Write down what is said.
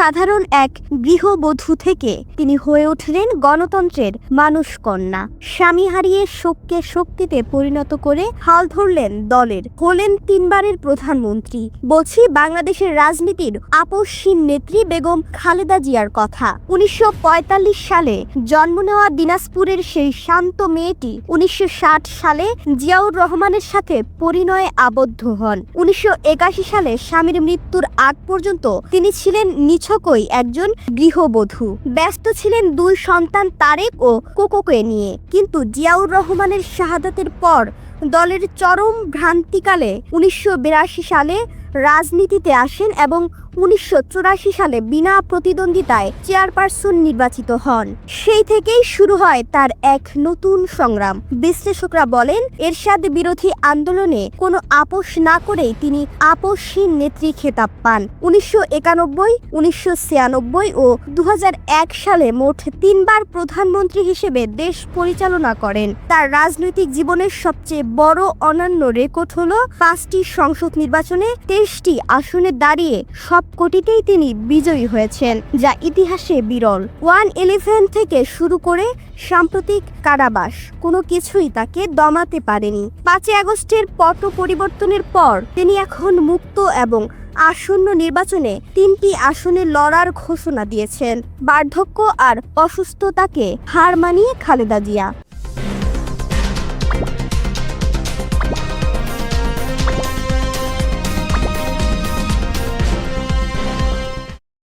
সাধারণ এক গৃহবধূ থেকে তিনি হয়ে উঠলেন গণতন্ত্রের মানুষ কন্যা স্বামী হারিয়ে শোককে শক্তিতে পরিণত করে হাল ধরলেন দলের। হলেন তিনবারের প্রধানমন্ত্রী। বলছি, বাংলাদেশের রাজনীতির আপসহীন নেত্রী বেগম খালেদা জিয়ার কথা। উনিশশো পঁয়তাল্লিশ সালে জন্ম নেওয়া দিনাজপুরের সেই শান্ত মেয়েটি উনিশশো ষাট সালে জিয়াউর রহমানের সাথে পরিণয়ে আবদ্ধ হন। উনিশশো একাশি সালে স্বামীর মৃত্যুর আগ পর্যন্ত তিনি ছিলেন নিছকই একজন গৃহবধূ। ব্যস্ত ছিলেন দুই সন্তান তারেক ও কোকোকে নিয়ে। কিন্তু জিয়াউর রহমানের শাহাদাতের পর দলের চরম ভ্রান্তিকালে উনিশশো বিরাশি সালে রাজনীতিতে আসেন এবং উনিশশো চুরাশি সালে বিনা প্রতিদ্বন্দ্বিতায় চেয়ারপারসন নির্বাচিত হন। সেই থেকেই শুরু হয় তার এক নতুন সংগ্রাম। বিশ্লেষকরা বলেন, এরশাদ বিরোধী আন্দোলনে কোনো আপোষ না করেই তিনি আপোষহীন নেত্রী খেতাব পান। উনিশশো একানব্বই, উনিশশো ছিয়ানব্বই ও দু হাজার এক সালে মোট তিনবার প্রধানমন্ত্রী হিসেবে দেশ পরিচালনা করেন। তার রাজনৈতিক জীবনের সবচেয়ে বড় অনন্য রেকর্ড হল পাঁচটি সংসদ নির্বাচনে তেইশটি আসনে দাঁড়িয়ে সব কোটিতেই তিনি বিজয়ী হয়েছেন, যা ইতিহাসে বিরল। ওয়ান ইলেভেন থেকে শুরু করে সাম্প্রতিক কারাবাস, কোনো কিছুই তাকে দমাতে পারেনি। পাঁচই আগস্টের পট পরিবর্তনের পর তিনি এখন মুক্ত এবং আসন্ন নির্বাচনে তিনটি আসনে লড়ার ঘোষণা দিয়েছেন। বার্ধক্য আর অসুস্থতাকে হার মানিয়ে খালেদা জিয়া।